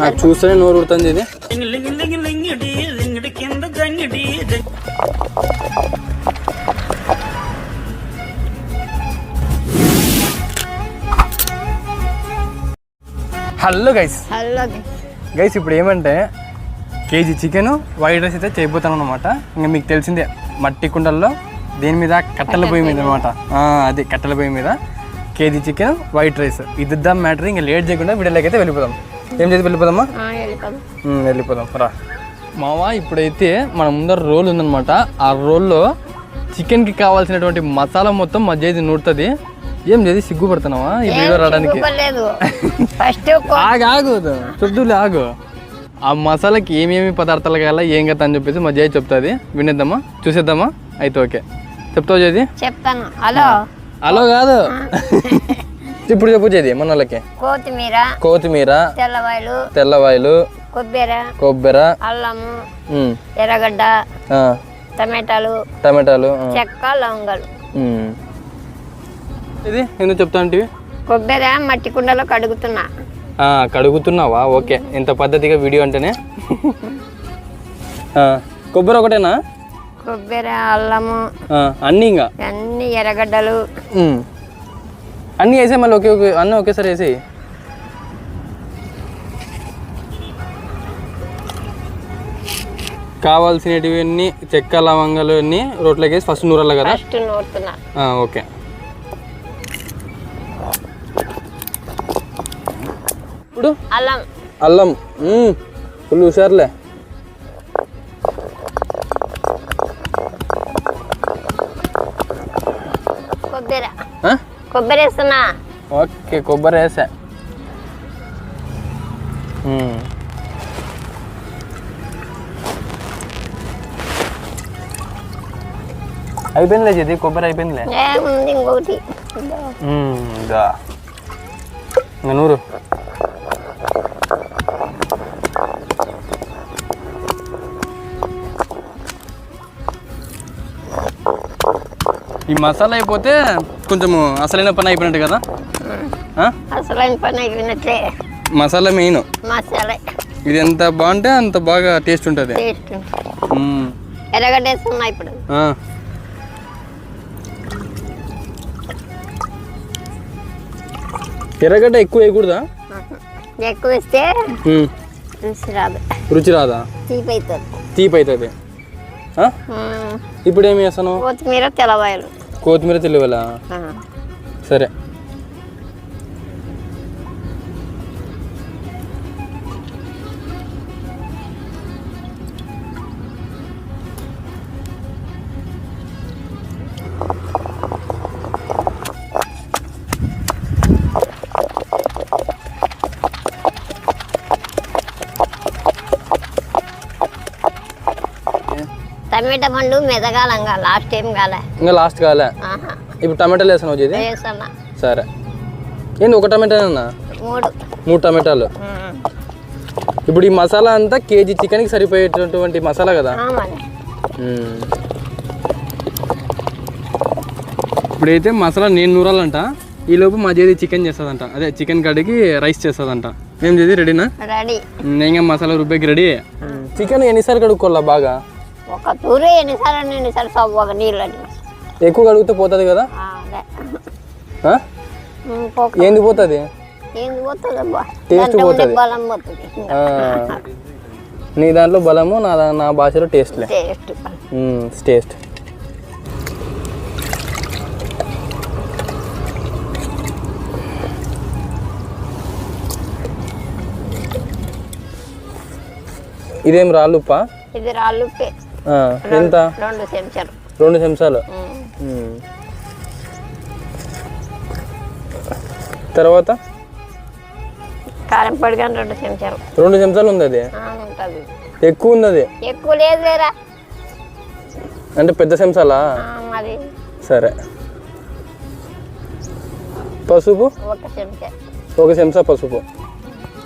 నాకు చూస్తేనే నోరు ఉడుతుంది ఇది. హలో గైస్ హలో గైస్ ఇప్పుడు ఏమంటే కేజీ చికెన్ వైట్ రైస్ అయితే చేయబోతాను అనమాట ఇంకా మీకు తెలిసిందే మట్టి కుండల్లో దేని మీద? కట్టెల పొయ్యి మీద అనమాట అది కట్టెల పొయ్యి మీద కేజీ చికెన్ వైట్ రైస్. ఇది మ్యాటర్ ఇంకా లేట్ చేయకుండా వీడియోలోకి అయితే వెళ్ళిపోదాం. ఏం చేసి వెళ్ళిపోదామా? వెళ్ళిపోదాం. రా. మావా ఇప్పుడైతే మన ముందర రోల్ ఉందన్నమాట. ఆ రోల్లో చికెన్కి కావాల్సినటువంటి మసాలా మొత్తం మధ్య ఇది నూడుతుంది ఏం చేసి సిగ్గుపడుతున్నావా? ఈ వీడియో రావడానికి? ఆగు ఆగు ఆగు. ఆ మసాలాకి ఏమేమి పదార్థాలు కావాలా ఏం కదా అని చెప్పేసి మా జయ చెప్తుంది. వినేద్దామా? చూసేద్దామా? అయితే ఓకే. చెప్తావు చేది చెప్తాను హలో. అలో కాదు. ఇప్పుడు చెప్పు చేది మన వాళ్ళకి కొత్తిమీర కొత్తిమీర తెల్లవాయలు తెల్లవాయలు కొబ్బరి కొబ్బరి అల్లము ఎర్రగడ్డ టమాటాలు టమాటాలు చెక్క లవంగాలు. ఇది ఎందుకు చెప్తా అంటే? కొబ్బరి మట్టి కుండలో కడుగుతున్నా. కడుగుతున్నావా? ఓకే. ఇంత పద్ధతిగా వీడియో అంటేనే. కొబ్బరి ఒకటేనా? కొబ్బరి అల్లము అన్నీ ఇంకా? అన్ని ఎర్రగడ్డలు. అన్నీ వేసే మళ్ళీ ఒకే ఒకే అన్నీ ఒకేసారి వేసేయి. కావాల్సినవి అన్ని చెక్క లవంగాలు అన్ని రోట్లోకి వేసి ఫస్ట్ నూరాలి కదా? ఫస్ట్ నూరుతున్నా. ఆ, ఓకే. ఇప్పుడు? అల్లం. అల్లం. ఫుల్ హుషారులే. కొబ్బరి వేస్తున్నా ఓకే కొబ్బరి వేసా. అయిపోయిందిలే చేతి కొబ్బరి అయిపోయిందిలే. ఇంకొకటి నూరు. ఈ మసాలా అయిపోతే కొంచెం అసలైన పని అయిపోయినట్టు కదా? అసలైన పని అయిపోయినట్లే మసాలా మెయిన్ మసాలా. ఇది ఎంత బాగుంటే అంత బాగా టేస్ట్ ఉంటుంది. ఎర్రగడ్డ ఇప్పుడు. ఎర్రగడ్డ ఎక్కువ వేయకూడదా? ఎక్కువ వేస్తే. రుచి రాదు. రుచి రాదా? తీపి అవుతుంది తీపి అవుతుంది? ఇప్పుడు ఏమి వేస్తాను కొత్తిమీర తెల్లవాయలు. కొత్తిమీర తెలియలా సరే. టమాటా పండు మెదగాలంగా లాస్ట్ టైం కాలే. ఇంకా లాస్ట్ కాలే? ఆహా. ఇప్పుడు టమాటాలు వేసాను వచ్చేది సరే. ఏంది ఒక టమాటానా మూడు. మూడు టమాటాలు. ఇప్పుడు ఈ మసాలా అంతా కేజీ చికెన్కి సరిపోయేటటువంటి మసాలా కదా. ఇప్పుడైతే మసాలా నేను నూరాలంట. ఈ లోపు మా చేది చికెన్ చేస్తుందంట. అదే చికెన్ కడిగి రైస్ చేస్తుందంట. ఏం చేది రెడీనా? రెడీ. నేను మసాలా రుబ్బేకి రెడీ? చికెన్ ఎన్నిసార్లు కడుక్కోవాలా బాగా? ఒక తూరే ఎన్నిసార్లు ఎన్నిసార్లు సబ్బు ఒక నీళ్ళు అడి ఎక్కువ కడిగితే పోతుంది కదా? అదే. ఆ? ఏంది పోతుంది? ఏంది పోతుంది అబ్బా Taste దాంట్లో ఉండే పోతది. బలం పోతుంది. ఆ. నీ దాంట్లో బలము నా దా- నా భాషలో టేస్ట్లే. Taste taste. ఇదేం రాళ్ళుప్పా? ఇది రాళ్ళు ఉప్పే. ఎంత? రెండు చెంచాలు. రెండు. తర్వాత? కారం పొడి కానీ రెండు చెంచాలు. రెండు చెంచాలు ఉంది అది? ఎక్కువ ఉంది అది ఎక్కువ లేదు లేరా అంటే పెద్ద చెంచాలా? సరే. పసుపు? ఒక చెంచా. ఒక చెంచా పసుపు.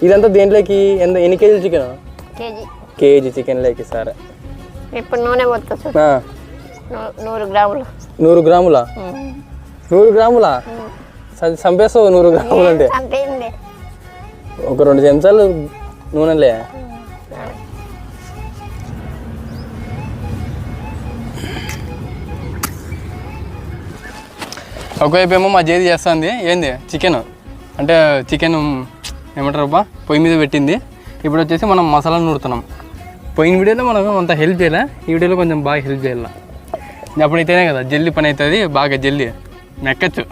ఇదంతా దేంట్లోకి? ఎంత ఎన్ని కేజీలు చికెన్? కేజీ. కేజీ చికెన్లోకి సరే. ఇప్పుడు నూనె పోతుంది నూరు గ్రాములు. నూరు గ్రాముల. నూరు గ్రాముల? చంపేస్తావు నూరు గ్రాములు అంటే? ఒక రెండు చెంచాలు నూనెలే. ఒకవైపు ఏమో మా జేది చేస్తుంది. ఏంది? చికెన్. అంటే చికెన్ ఏమంటారు పొయ్యి మీద పెట్టింది. ఇప్పుడు వచ్చేసి మనం మసాలా నూరుతున్నాం. పోయిన వీడియోలో మనం అంత హెల్ప్ చేయలే. ఈ వీడియోలో కొంచెం బాగా హెల్ప్ చేయాల? అప్పుడైతేనే కదా జల్దీ పని అవుతుంది బాగా జల్దీ మెక్కచ్చు.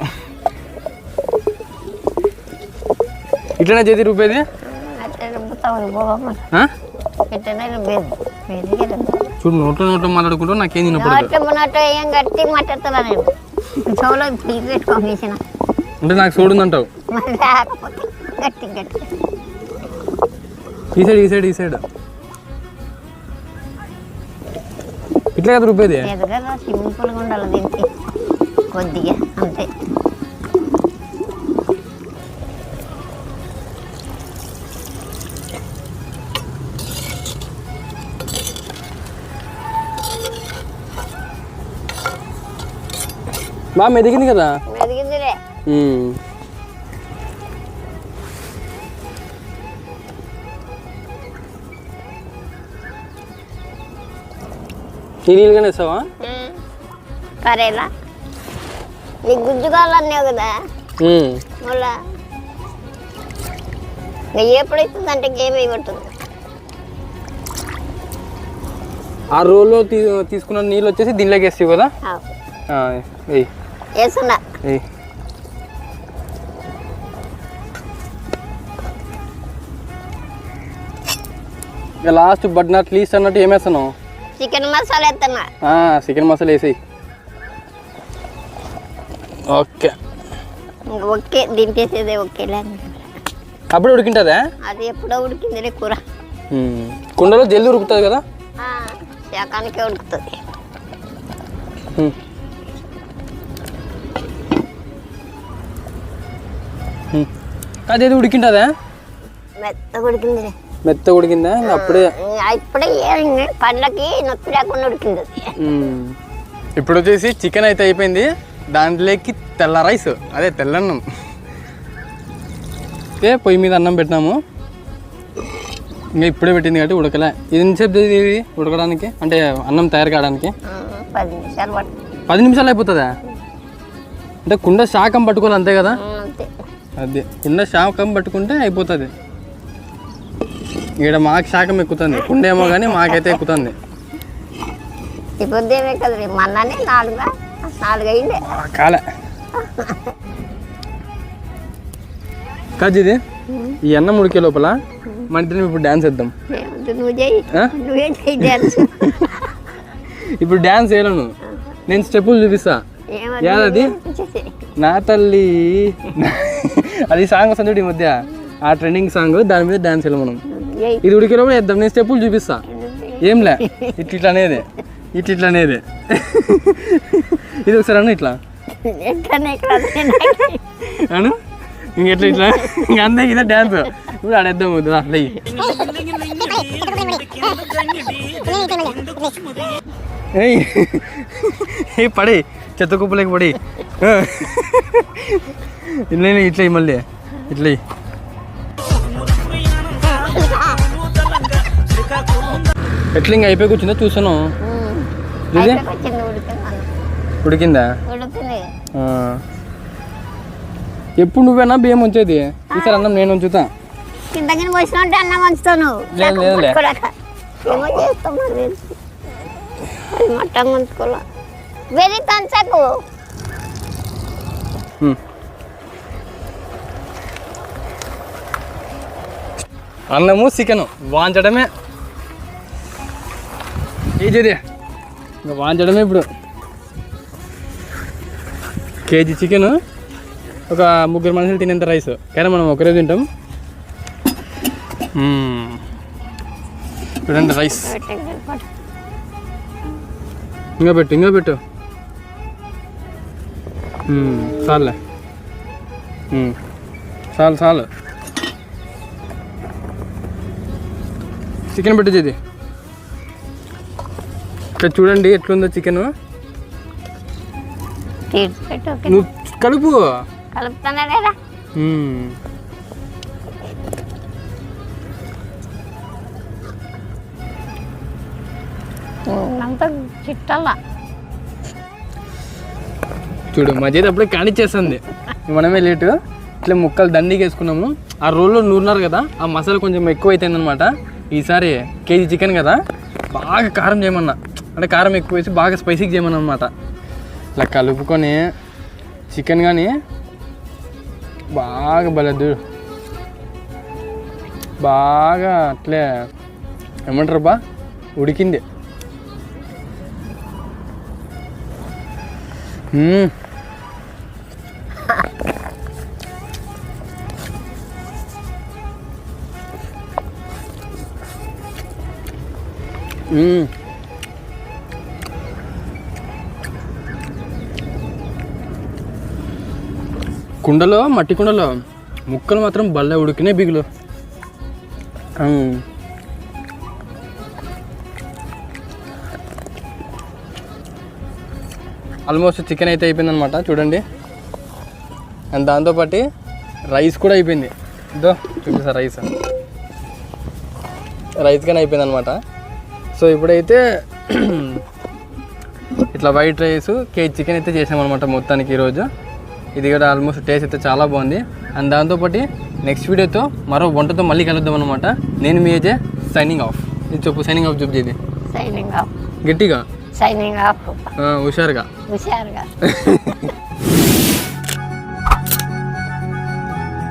ఇట్లనే చేతి రూపేది. చూడు నోట్లో నోట్లో మాట్లాడుకుంటూ నాకేం తినపడదు. అంటే నాకు చూడుందంటావు ఈ సైడ్ ఈ సైడ్ ఈ సైడ్. ఇట్లా కదా రూపేది? లేదు కదా సింపుల్గా ఉండాలి దీనికి. కొద్దిగా అంతే. బాగా మెదిగింది కదా? మెదిగిందిలే. నీళ్ళుగానే వేస్తావా? కరేలా నీకు గుజ్జు కావాలన్నావు కదా. మళ్ళా? ఎప్పుడు అంటే గేమ్ అయిపోతుంది ఆ రోల్లో తీసుకున్న నీళ్ళు వచ్చేసి దీనిలోకి వేస్తావు కదా? వెయ్యి వేస్తున్నా. వెయ్యి ఇక లాస్ట్ బట్ నాట్ లీస్ట్ అన్నట్టు ఏం వేస్తున్నావు? చికెన్ మసాలా వేస్తున్నా. చికెన్ మసాలా వేసేయి. ఓకే. ఓకే దింపేసేదే ఓకేలే అప్పుడు ఉడికింటుందా? అది ఎప్పుడో ఉడికిందిలే కూర. కుండలో జల్ది ఉడుకుతుంది కదా? శాకానికే ఉడుకుతుంది. అదేది ఉడికింటుందా? మెత్తగా ఉడికిందిలే. మెత్త ఉడికిందా? అప్పుడే ఇప్పుడే పండ్లకి నొప్పి లేకుండా ఉడికింది. ఇప్పుడు వచ్చేసి చికెన్ అయితే అయిపోయింది. దాంట్లోకి తెల్ల రైస్. అదే తెల్లన్నం. ఏ పొయ్యి మీద అన్నం పెట్టినాము. ఇంకా ఇప్పుడే పెట్టింది కాబట్టి ఉడకలే. ఇది ఎంతసేపు ఇది ఉడకడానికి? అంటే అన్నం తయారు కావడానికి? పది నిమిషాలు అయిపోతుందా? అంటే కుండ శాకం పట్టుకోవాలి అంతే కదా? అదే. కుండ శాకం పట్టుకుంటే అయిపోతుంది. ఇక్కడ మాకు శాకం ఎక్కుతుంది. కుండ ఏమో కానీ మాకైతే ఎక్కుతుంది. మొన్ననే నాలుగు కాలే. కాదు ఇది ఈ అన్నం ఉడికే లోపల మన ఇద్దరం ఇప్పుడు డ్యాన్స్ వేద్దాం ఇప్పుడు డ్యాన్స్ వేయలేను నేను స్టెప్పులు చూపిస్తా? చేసేయ్. నా తల్లి. అది సాంగ్ వస్తుంది ఈ మధ్య. ఆ ట్రెండింగ్ సాంగ్ దాని మీద డ్యాన్స్ వేయాలి మనం. ఇది ఉడికే లోపల వేద్దాం. నేను స్టెప్పులు చూపిస్తా. ఏంలే ఇట్లా ఇట్లా అనేది ఇట్లా ఇట్లా అనేది ఇది. ఒకసారి అన్న ఇట్లా. అను ఇంకెట్లా ఇట్లా? ఇంక అంతే ఇదే డ్యాన్స్ ఇప్పుడు ఆడేద్దాం వద్దు అట్లా ఏ పడి. చెత్త కుప్పలేక పడి. ఇట్లా ఇట్లా మళ్ళీ. ఇట్లా ఎట్లా ఇంకా అయిపోయి కూర్చుందా చూసాను ఉడికింది. ఎప్పుడు నువ్వేనా బియ్యం ఉంచేది? ఈసారి అన్నం నేను ఉంచుతా. కిందకి అన్నం వంచుతాను. మట్టం వంచుకోలే. వెరీ. అన్నము చికెను. వాంచడమే. ఇది ఇంకా వాంచడమే ఇప్పుడు. కేజీ చికెను ఒక ముగ్గురు మనుషులు తినేంత రైస్. కానీ మనం ఒకరే తింటాం. చూడండి రైస్. ఇంకా పెట్టు ఇంకా పెట్టు. చాలే చాలు చాలు. చికెన్ పెట్టు చేది ఇక్కడ చూడండి ఎట్లుందో చికెన్ నువ్వు కలుపు. చూడు మా చేతి అప్పుడే కానిచ్చేస్తుంది మనమే లేటు. ఇట్లా ముక్కలు దండికి వేసుకున్నాము. ఆ రోల్లో నూరున్నారు కదా ఆ మసాలా కొంచెం ఎక్కువ అవుతుంది అనమాట ఈసారి కేజీ చికెన్ కదా. బాగా కారం చేయమన్నా. అంటే కారం ఎక్కువ వేసి బాగా స్పైసీకి చేయమనమాట ఇలా ఇట్లా కలుపుకొని చికెన్ కానీ బాగా బలదు బాగా అట్లే ఏమంటారు బా? ఉడికింది. Mmm. కుండలో మట్టి కుండలో. ముక్కలు మాత్రం బల్ల ఉడికినాయి బిగులు. ఆల్మోస్ట్ చికెన్ అయితే అయిపోయింది అనమాట చూడండి. అండ్ దాంతోపాటు రైస్ కూడా అయిపోయింది. ఇదో చూపిస్తా రైస్. రైస్ కానీ అయిపోయింది అనమాట సో ఇప్పుడైతే ఇట్లా వైట్ రైస్ కేజీ చికెన్ అయితే చేసామన్నమాట మొత్తానికి ఈరోజు. ఇది కూడా ఆల్మోస్ట్ టేస్ట్ అయితే చాలా బాగుంది. అండ్ దాంతోపాటు నెక్స్ట్ వీడియోతో మరో వంటతో మళ్ళీ కలుద్దాం అనమాట నేను మీ ఏజే సైనింగ్ ఆఫ్ ఇది చెప్పు సైనింగ్ ఆఫ్ చెప్పు ఇది సైనింగ్ ఆఫ్ గట్టిగా? సైనింగ్ ఆఫ్ హుషారుగా? హుషారుగా.